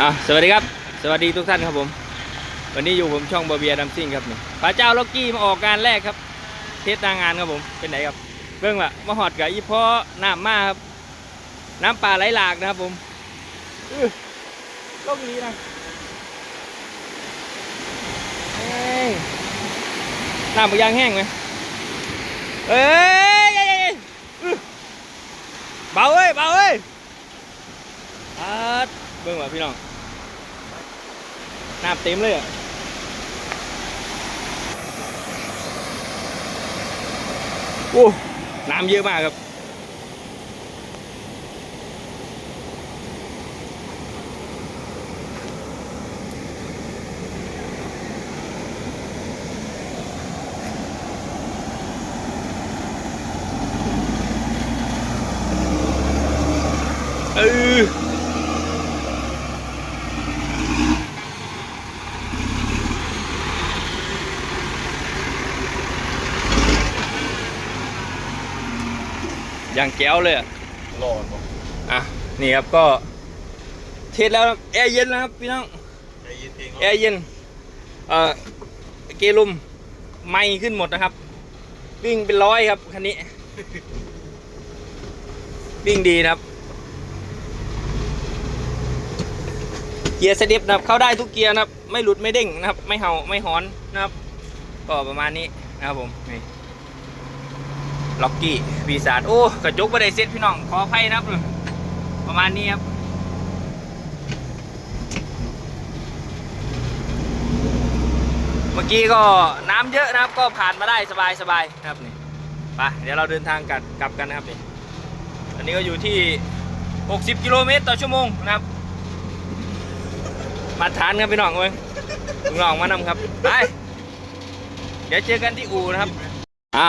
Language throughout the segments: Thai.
อะสวัสดีครับ สวัสดีทุกท่านครับผม วันนี้อยู่ผมช่องบาเบียดัมซิ่งครับนี่พระเจ้าล็อกกี้มาออกงานแรกครับ เทสนางงานครับผม เป็นไหนครับ เบื้องละมาหอดกับอีพ่อน้ำมาครับ น้ำป่าไหลหลากนะครับผมอื้อลงนี้นะเอ้ยน้ำมันยางแห้งไหมเอ้ยเอ้ยยยเบาเอ้ยเบาเอ้ยเบื้องละพี่น้อง น้ำเต็มเลยอะโอ้น้ำเยอะมากครับเอออย่างแก้วเลยอะรอดบ่อะนี่ครับก็เทสแล้วแอร์เย็นแล้วครับพี่น้องใจเย็นเองแอร์เย็นเอ่อเกลุมไม่ขึ้นหมดนะครับ วิ่งเป็นร้อยครับคันนี้ วิ่งดีนะครับ เกียร์สเต็ปนะครับ เข้าได้ทุกเกียร์นะครับ ไม่หลุดไม่เด้งนะครับ ไม่เห่าไม่หอนนะครับ ก็ประมาณนี้นะครับผมนี่ ล็อกกี้ปีศาจโอ้กระจกไม่ได้เซ็ตพี่น้องขออภัยนะครับ ประมาณนี้ครับเมื่อกี้ก็น้ำเยอะนะครับ ก็ผ่านมาได้สบายสบายๆนะครับนี่ไปเดี๋ยวเราเดินทางกันกลับกันนะครับนี่อันนี้ก็อยู่ที่ 60 กิโลเมตรต่อชั่วโมงนะครับ มาทานครับพี่น้องเว้ยลุงน้องมานำครับไปเดี๋ยวเจอกันที่อู่นะครับอะ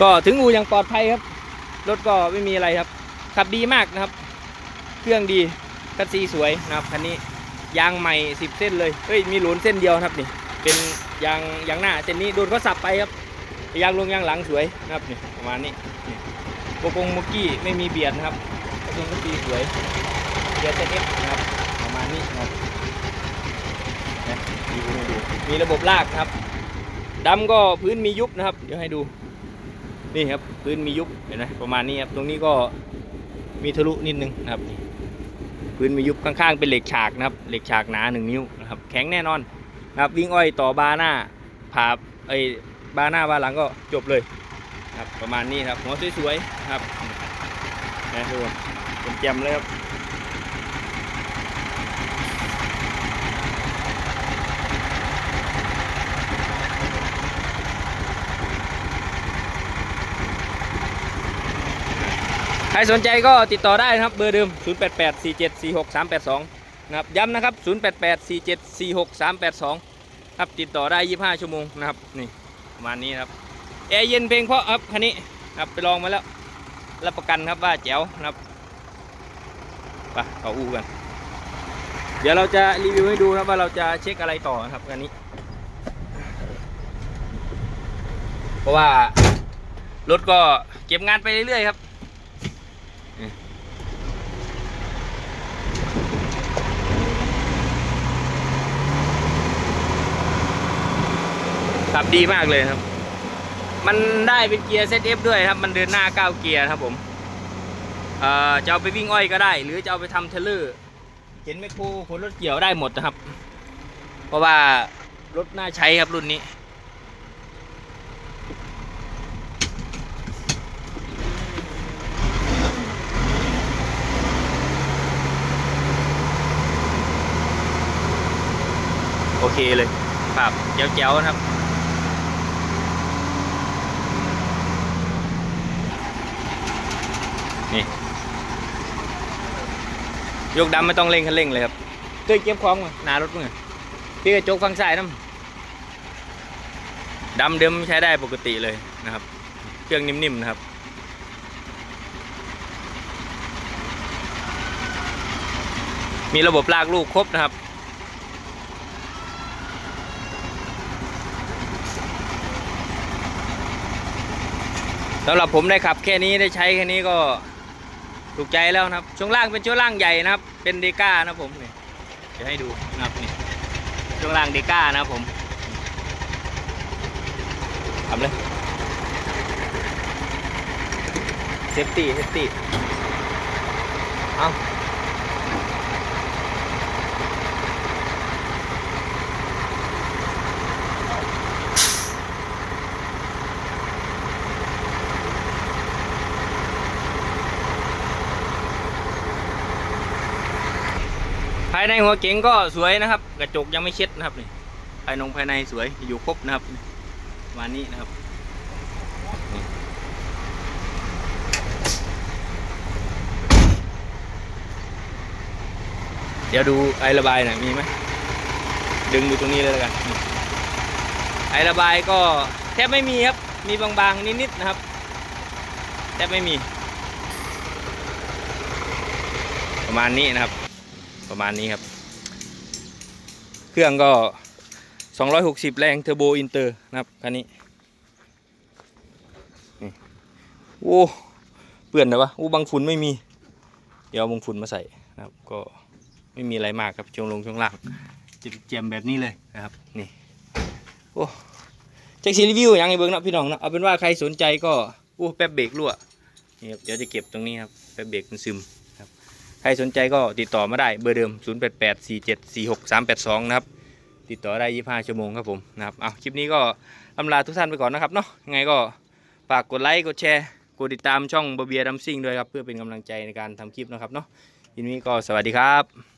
ก็ถึงอูอย่างปลอดภัยครับ รถก็ไม่มีอะไรครับ ขับดีมากนะครับ เครื่องดีคันซีสวยนะครับคันนี้ยางใหม่ 10 เส้นเลยเฮ้ยมีหลุนเส้นเดียวครับนี่เป็นยางยางหน้าเส้นนี้โดนเขาสับไปครับยางลงยางหลังสวยนะครับนี่ประมาณนี้นี่โกกงมุกกี้ไม่มีเบียดนะครับกระทงก็ดีสวยเบียดเซนเอฟนะครับประมาณนี้นะครับนะดูดูมีระบบลากครับดำก็พื้นมียุบนะครับ เดี๋ยวให้ดู นี่ครับพื้นมียุบเห็นไหมประมาณนี้ครับตรงนี้ก็มีทะลุนิดนึงนะครับพื้นมียุบข้างๆเป็นเหล็กฉากนะครับเหล็กฉากหนาหนึ่งนิ้วนะครับแข็งแน่นอนนะครับวิ่งอ้อยต่อบาหน้าผ่าไอ้บาหน้าบาหลังก็จบเลยครับประมาณนี้ครับหัวสวยๆครับนะทุกคนเป็นแจมเลยครับ ใครสนใจก็ติดต่อได้นะครับเบอร์เดิม 0884746382 นะครับย้ำนะครับ 0884746382 ครับติดต่อได้ 25 ชั่วโมงนะครับนี่ประมาณนี้ครับแอร์เย็นเพลงเพราะครับคันนี้ครับไปลองมาแล้วรับประกันครับว่าแจ๋วนะครับไปเขาอูกัน เดี๋ยวเราจะรีวิวให้ดูครับว่าเราจะเช็คอะไรต่อนะครับคันนี้ เพราะว่ารถก็เก็บงานไปเรื่อยๆครับ ขับดีมากเลยครับ มันได้เป็นเกียร์ ZF ด้วยครับ มันเดินหน้า9เกียร์ครับผมเอ่อจะเอาไปวิ่งอ้อยก็ได้ หรือจะเอาไปทำเทรลเลอร์เข็นแมโครขนรถเกี่ยวได้หมดนะครับ เพราะว่ารถน่าใช้ครับรุ่นนี้โอเคเลยครับแจ๋วๆนะครับ ยกดำไม่ต้องเร่งคันเร่งเลยครับเคยเก็บของมาหนารถมึงอะพี่กระจกฟังซ้ายน้ำดำเดิมใช้ได้ปกติเลยนะครับ เครื่องนิ่มๆนะครับมีระบบลากลูกครบนะครับ สำหรับผมได้ขับแค่นี้ได้ใช้แค่นี้ก็ ถูกใจแล้วนะครับ ช่วงล่างเป็นช่วงล่างใหญ่นะครับ เป็นเดก้านะครับผมนี่จะให้ดูนะครับนี่ช่วงล่างเดก้านะครับผมทำเลยเซฟตี้เซฟตี้เอา ในหัวเก๋งก็สวยนะครับ กระจกยังไม่เช็ดนะครับนี่ภายนงภายในสวยอยู่ครบนะครับประมาณนี้นะครับเดี๋ยวดูไอระบายหน่อยมีไหมดึงดูตรงนี้เลยแล้วกันไอระบายก็แทบไม่มีครับ มีบางๆนิดๆนะครับแทบไม่มี ประมาณนี้นะครับ ประมาณนี้ครับ เครื่องก็ 260 แรงเทอร์โบอินเตอร์นะครับคันนี้นี่โอ้เปื่อนนะวะโอ้บางฝุ่นไม่มี เดี๋ยวบางฝุ่นมาใส่นะครับ ก็ไม่มีอะไรมากครับช่วงลงช่วงล่างจะเจียมแบบนี้เลยนะครับนี่โอ้แจ็คซีรีวิวยังไงเบิ้งนะพี่น้องนะเอาเป็นว่าใครสนใจก็โอ้แป๊บเบรกรั่วนี่ครับเดี๋ยวจะเก็บตรงนี้ครับแป๊บเบรกมันซึม ใครสนใจก็ติดต่อมาได้เบอร์เดิม 0 8 8 4 7 4 6 3 8 2 นะครับ ติดต่อได้ 25 ชั่วโมงครับผมนะครับเอาคลิปนี้ก็อำลาทุกท่านไปก่อนนะครับเนาะยังไงก็ฝากกดไลค์กดแชร์กดติดตามช่องบเบียดัมซิงด้วยครับ เพื่อเป็นกำลังใจในการทำคลิปนะครับเนาะทีนี้ก็สวัสดีครับ